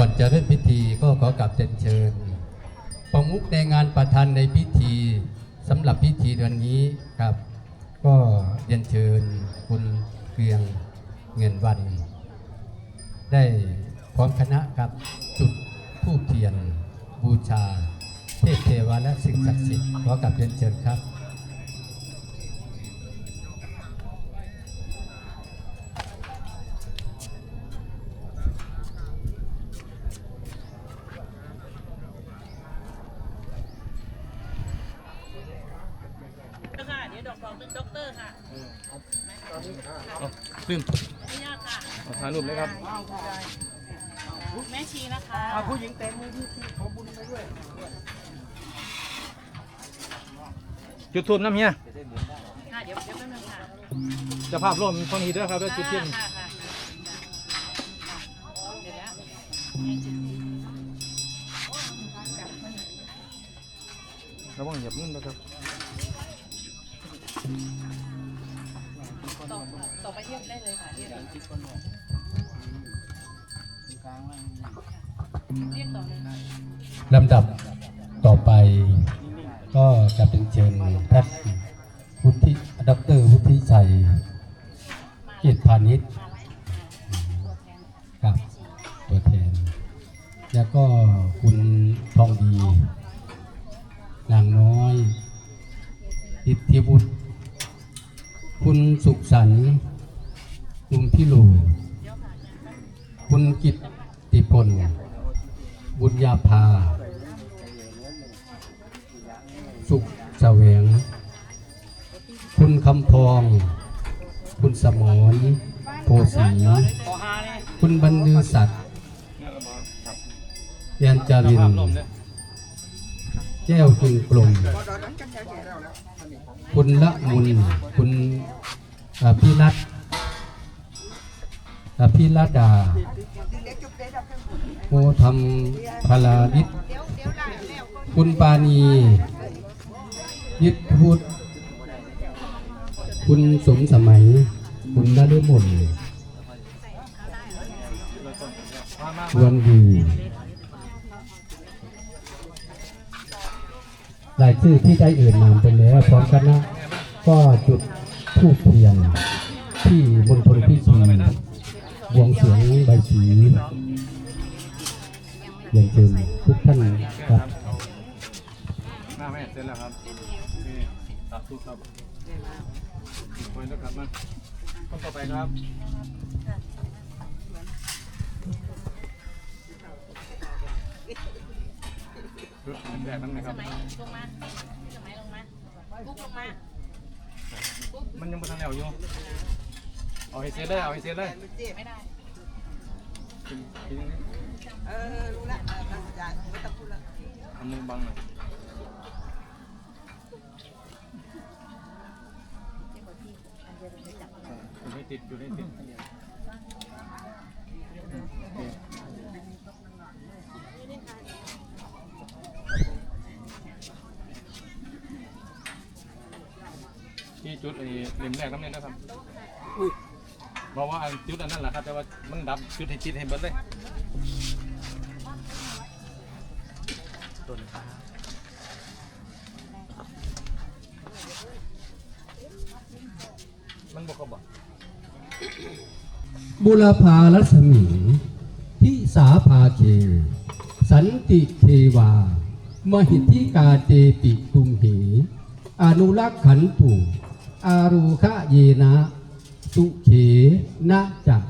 ก่อนจะเริ่มพิธีก็ขอกลับเรียนเชิญประมุขในงานประธานในพิธีสำหรับพิธีเดือนนี้ครับ ก็เรียนเชิญคุณเกรียงเงินวัน ได้พร้อมคณะครับจุดธูปเทียนบูชา เทพเทวาและสิ่งศักดิ์สิทธิ์ขอกลับเรียนเชิญครับ ดี๋ยวดอกดอกเป็นด็อกเตอร์ค่ะลืมไม่ยากค่ะเอาถ่ายรูปเลยครับ แม่ชีนะคะผู้หญิงเต็มมือที่ที่ขอบุญไปด้วย จุดทูบน้ำเฮียค่ะเดี๋ยวเดี๋ยวแป๊บนึงค่ะเจะภาพร่วมฟังนี้ด้วยครับแล้วจุดเทียนค่ะค่ะเดี๋ยวนะระวังเหยียบนู่นนะครับ ต่อต่อไปเทียบได้เลยค่ะเทียบเทียบต่อเลยลำดับต่อไปก็จะเป็นเชิญท่านวุฒิดรวุฒิชัยเกียรติพาณิชย์กับตัวแทน แล้วก็คุณทองดี นางน้อยอิทธิบุตร คุณสุขสันต์ลุงพิโลคุณกิตติพล บุญญาภา สุขแสวง คุณคำพอง คุณสมรโพสี คุณบรรลือศักดิ์ยันจาริน แก้วจึงกลม คุณละมุน คุณอภิรัตน์อภิรัดาโมธรรมพลาลิศคุณปานียิทธพุทธคุณสมสมัย คุณนฤมลมามาชวนดี รายชื่อที่ได้เอ่ยนามไปแล้วพร้อมคณะก็จุดทูปเทียนที่มณฑลพิธีบวงสรวงใบสีเรียนเชิญทุกท่านครับหน้าแม่เสร็จแล้วครับนี่ตัดทูบครับไปแล้วครับมาคนต่อไปครับ ชุดแดกนั่นนะครับลงมาสมัยลงมาปุ๊บลงมามันยังไม่ทันแล้วอยู่ เอาให้เสร็จเลยเอาให้เสร็จเลยไม่ได้ กินกินอย่างนี้เออรู้ละเออน่าสนใจไม่ต้องพูดละเอามือบังหน่อยอยู่ในติดอยู่ในติดที่ จุดไอ้เหลี่ยมแรกน้ำเนี่ยนะครับบอกว่าอันจุดอันนั้นแหละครับ แต่ว่ามันดับจุดให้จิตให้เบิดเลยมันบอกเขาบอกบุรพารัศมีทิสาภาเค สันติเทวา มหิทธิกาเจปิตุมเหอนุรักขันตุ อารูคะเยนะสุเขนะจัก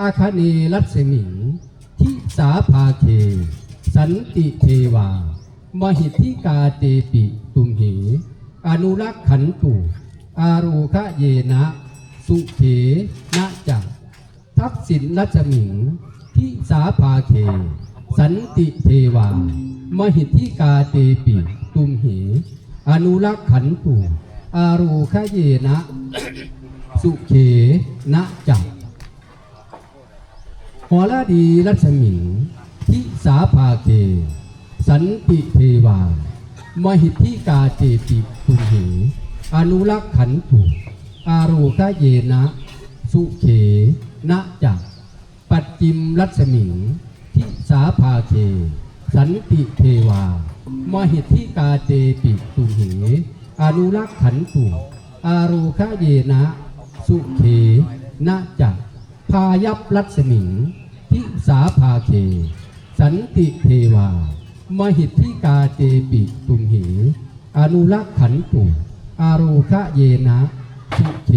อาคเนรัศมิงทิสาภาเคสันติเทวา มหิทิกาเจปิตุมเหอนุรักขันตุ อารูคะเยนะ สุเขนะจักทักษิณรัชมิงทิสาภาเค สันติเทวา มหิทิกาเตปิตุมเหอนุรักขันตุ อารูคเยนะ สุเขนะจักหอลาดีรัชมิงทิสาภาเคสันติเทวามหิทธิกาเจติตุเหอนุรักขันตุอารูคเยนะ สุเขนะจักปัจจิมรัศมิงทิสาภาเคสันติเทวามหิทธิกาเตปิตุเห อนุรักษ์ขันตุอารูคเยนะ สุเขนะจักพายับรัศมิงทิสาภาเค สันติเทวา มหิทธิกาเตปิตุมเหอนุรักษ์ขันตุอารูคเยนะสุเข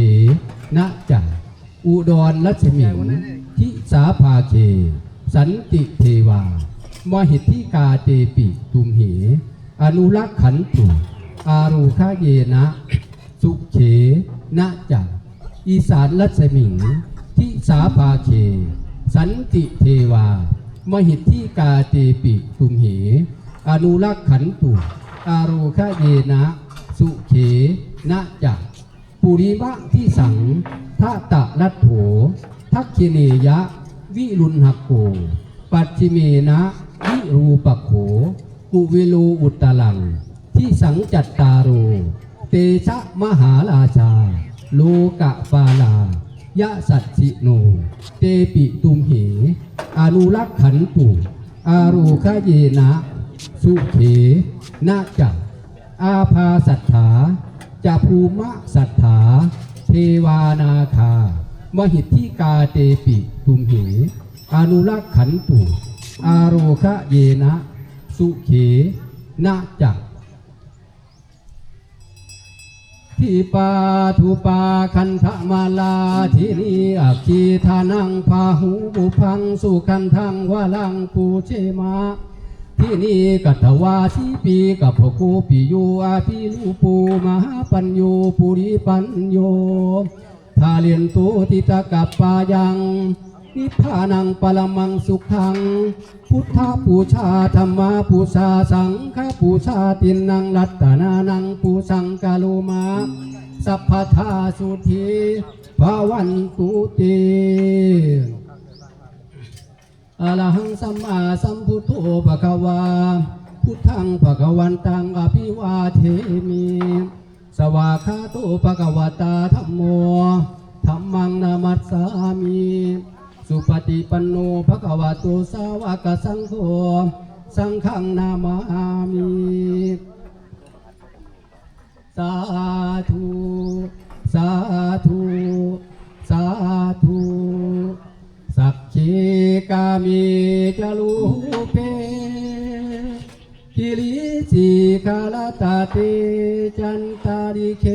นะจักอุดรรัศมิงทิสาภาเค สันติเทวา มหิทธิกาเตปิตุมเหอนุรักษ์ขันตุ อารูคเยนะ สุเขนะจักอีสานรัศมิง ทิสาภาเค สันติเทวา มหิทธิกาเตปิตุมเห อนุรักขันตุ อารูคเยนะ สุเขนะจักปุริวะที่สังทะตะรัตโถ ทักขิเนยะ วิรุณหโก ปัจฉิเมนะ วิรูปโขกุวิโลอุตตลัง ที่สังจัตตาโรเตชะมหาราชา โลกะฟาลายะสัตสิโน เตปิตุมเห อนุรักขันตุอารูคเยนะ สุเขนะจักอาภาสัทธาจะภูมะสัทธาเทวานาคา มหิทธิกาเตปิตุมเห อนุรักขันตุอาโรคะเยนะ สุเขนะจัก ทิปาทุปาคันธมาลาทินีอักขีทานังพาหูบุพังสุขันทังวาลังปูเชมาที่นี่กัตวาสีปีกับพกูปิโยอาภิลูปูมหาปัญโยปุริปัญโยทาเลียนโตติตะกับปายัง นิพพานังปรมังสุขัง พุทธปูชาธรรมาปูชาสังฆปูชาตินนังรัตนานังปูสังกาโลมา สัพพทาสุธีภาวันตุเตอรหังสัมมาสัมพุทโธภะคะวา พุทธังภะคะวันตังอภิวาเทมิสวากาโตภะคะวตาธัมโมธัมมังนามัสสามิ สุปฏิปันโนภะคะวะโตสาวกสังโฆสังฆังนามามิสาธุสาธุสาธุสักขีกามีจลูเปกิริสิกาลตาเตจันตาริเค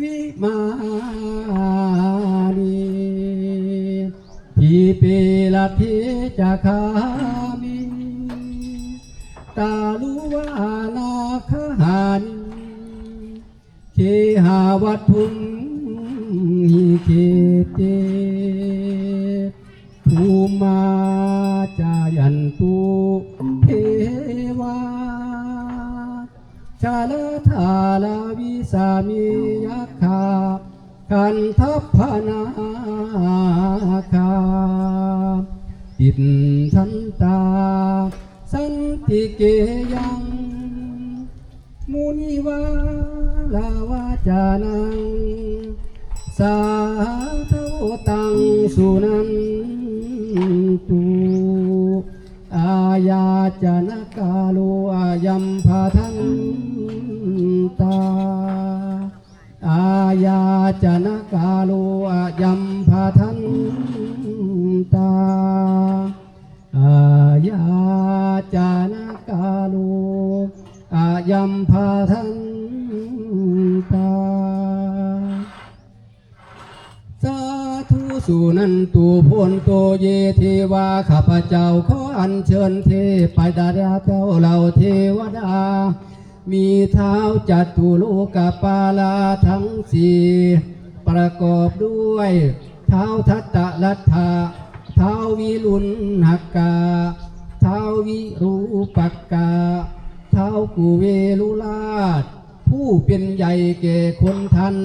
วิมา จะคามิตาลุวานาคหานิเคหาวัตถุมหิเคเตภูมาจายันตุเทวาชาลธาลาวิสามียักขาคันทัพพนาคา ติดทันตา สันติเกยัง มุนิวาลาวาจานัง สาธุตังสุนันตุอาญาจนกาโลอายัมพาทันตา อาญาจนกาโลอายัมพาทันตา อาญาจานกาโลอายัมพาทันตา สาธุสุนันตุพนโตเยเทวาข้าพเจ้าขออัญเชิญเทไปดาราเจ้าเหล่าเทวดา มีเท้าจัตุโลกปาลาทั้งสี่ประกอบด้วย เท้าทัตตะลัทธา ทาวิรุณหักกาเท้าวิรูปักกาเท้ากุเวลุลาชผู้เป็นใหญ่แก่คนทัน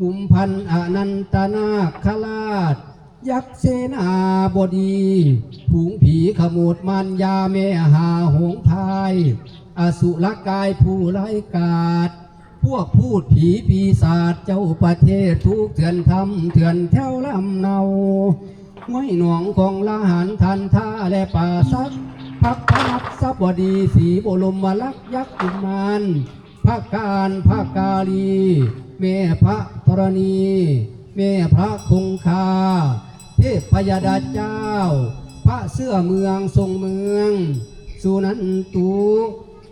กุมพันอนันตนาคราช ยักษ์เสนาบดีผงผีขมูดมันยาเมหาหงพาย อสุรกายผู้ไร้กาดพวกพูดผีปีศาจเจ้าประเทศทุกเถื่อนทำเถื่อนแถวลำเนา ห้วยหนองของละหันทันท่าและป่าซักพักพนัสสบดีสีบรมลักษ์ยักษ์กุมารพระการพระกาลี แม่พระธรณี แม่พระคงคา เทพพยดาเจ้า พระเสื้อเมืองทรงเมือง สุนันตุ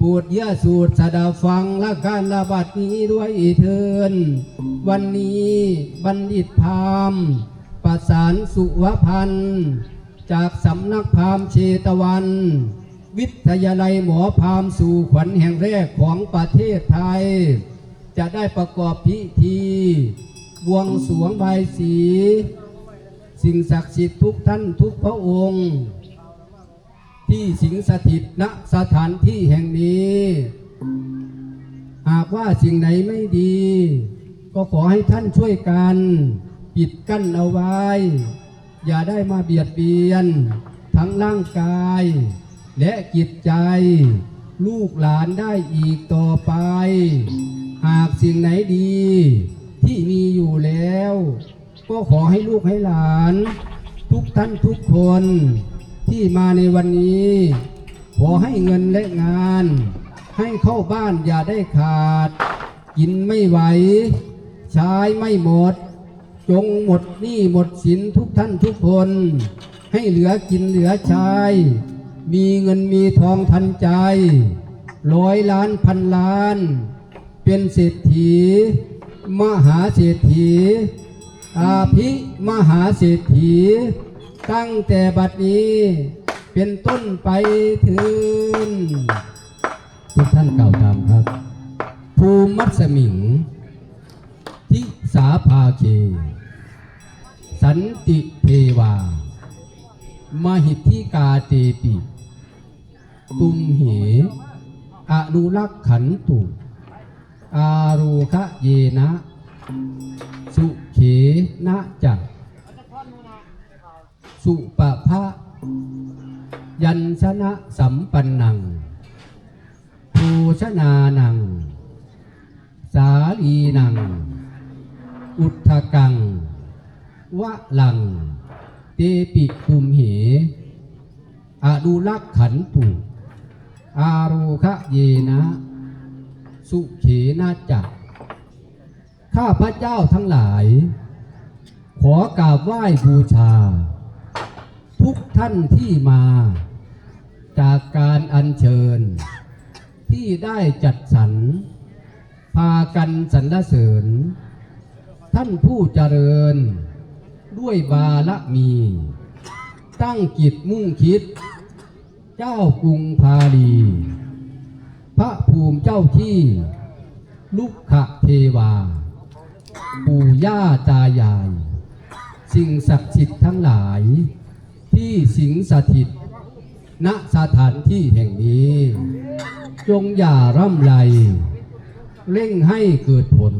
ปูดเยาสูตรสดาฟังและการระบาดนี้ด้วยเทิน วันนี้บัณฑิตพามณ์ ประสานสุวพันธ์ จากสำนักพามเชตวัน วิทยาลัยหมอพามสู่ขวัญแห่งแรกของประเทศไทย จะได้ประกอบพิธีบวงสวงใบสี สิ่งศักดิ์สิทธิ์ทุกท่านทุกพระองค์ ที่สิงสถิตณสถานที่แห่งนี้ หากว่าสิ่งไหนไม่ดี ก็ขอให้ท่านช่วยกัน ปิดกั้นเอาไว้ อย่าได้มาเบียดเบียน ทั้งร่างกาย และจิตใจ ลูกหลานได้อีกต่อไป หากสิ่งไหนดี ที่มีอยู่แล้ว ก็ขอให้ลูกให้หลาน ทุกท่านทุกคนที่มาในวันนี้ ขอให้เงินและงาน ให้เข้าบ้านอย่าได้ขาด กินไม่ไหว ใช้ไม่หมด จงหมดหนี้หมดสินทุกท่านทุกคน ให้เหลือกินเหลือใช้มีเงินมีทองทันใจ ร้อยล้านพันล้าน เป็นเศรษฐี มหาเศรษฐี อาภิมหาเศรษฐี ตั้งแต่บัดนี้ เป็นต้นไปถึง ทุกท่านกล่าวตามครับ ภูมัสมิงทิ สาภาเค สันติเทวา มหิทธิกาเตปิ ตุมเห อนุรักขันตุ อารูคะเยนะ สุเขนะจักสุปะพะยัญชนะสัมปันนังภูชนานัง สาลีนัง อุทธกัง วะลัง เตปิคุมเหอนุรักขันตุอารูคะเยนะ สุเขนาจักข้าพระเจ้าทั้งหลาย ขอกราบไหว้บูชา ทุกท่านที่มา จากการอัญเชิญ ที่ได้จัดสรรพากันสรรเสริญ ท่านผู้เจริญ ด้วยบารมี ตั้งจิตมุ่งคิด เจ้ากรุงพาลีพระภูมิเจ้าที่ ลุกขเทวา ปู่ย่าตายาย สิ่งศักดิ์สิทธิ์ทั้งหลาย ที่สิงสถิต ณสถานที่แห่งนี้ จงอย่าร่ำไร เร่งให้เกิดผล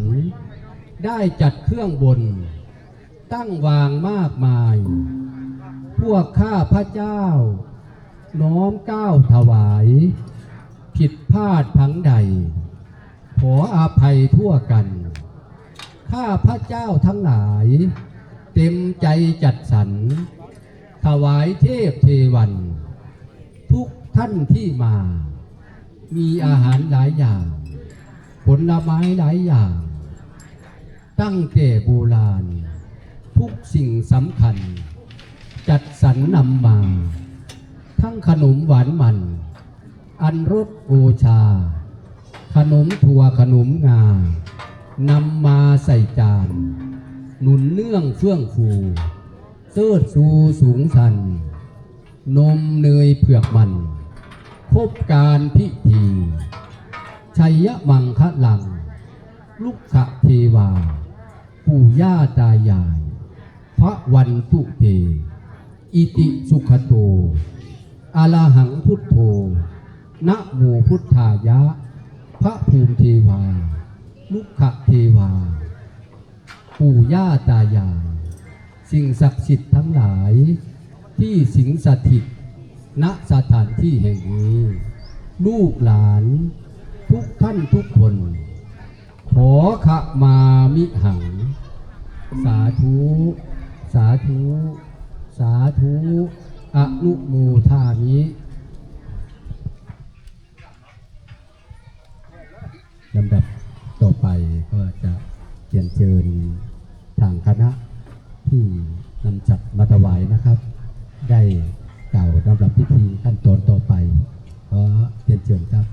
ได้จัดเครื่องบน ตั้งวางมากมาย พวกข้าพระเจ้า น้อมก้าวถวาย ผิดพลาดพังใด ขออาภัยทั่วกัน ข้าพระเจ้าทั้งหลาย เต็มใจจัดสรร ถวายเทพเทวัน ทุกท่านที่มา มีอาหารหลายอย่าง ผลไม้หลายอย่าง ตั้งแต่โบราณ ทุกสิ่งสำคัญ จัดสรรนำมา ทั้งขนมหวานมัน อันรสโอชา ขนมถั่วขนมงานำมาใส่จาน หนุนเนื่องเฟื่องฟูเสิดสูสูงสัน นมเนยเผือกมันพบการพิธีชัยมังคะลัง ลุกขะเทวา ปู่ย่าตายาย พระวันตุเต อิติสุขโตอาลาหังพุทโธนะโมพุทธายะ พระภูมิเทวา ลุกขะเทวา ปู่ย่าตายาย สิ่งศักดิ์สิทธิ์ทั้งหลาย ที่สิงสถิต ณสถานที่แห่งนี้ ลูกหลาน ทุกท่านทุกคน ขอขมามิหัง สาธุ สาธุ สาธุอนุโมทามิลำดับต่อไปก็จะเชียนเชิญทางคณะที่นำจัดมาถวายนะครับ ได้กล่าวนำหรับพิธีขั้นตอนต่อไปก็เชียนเชิญครับ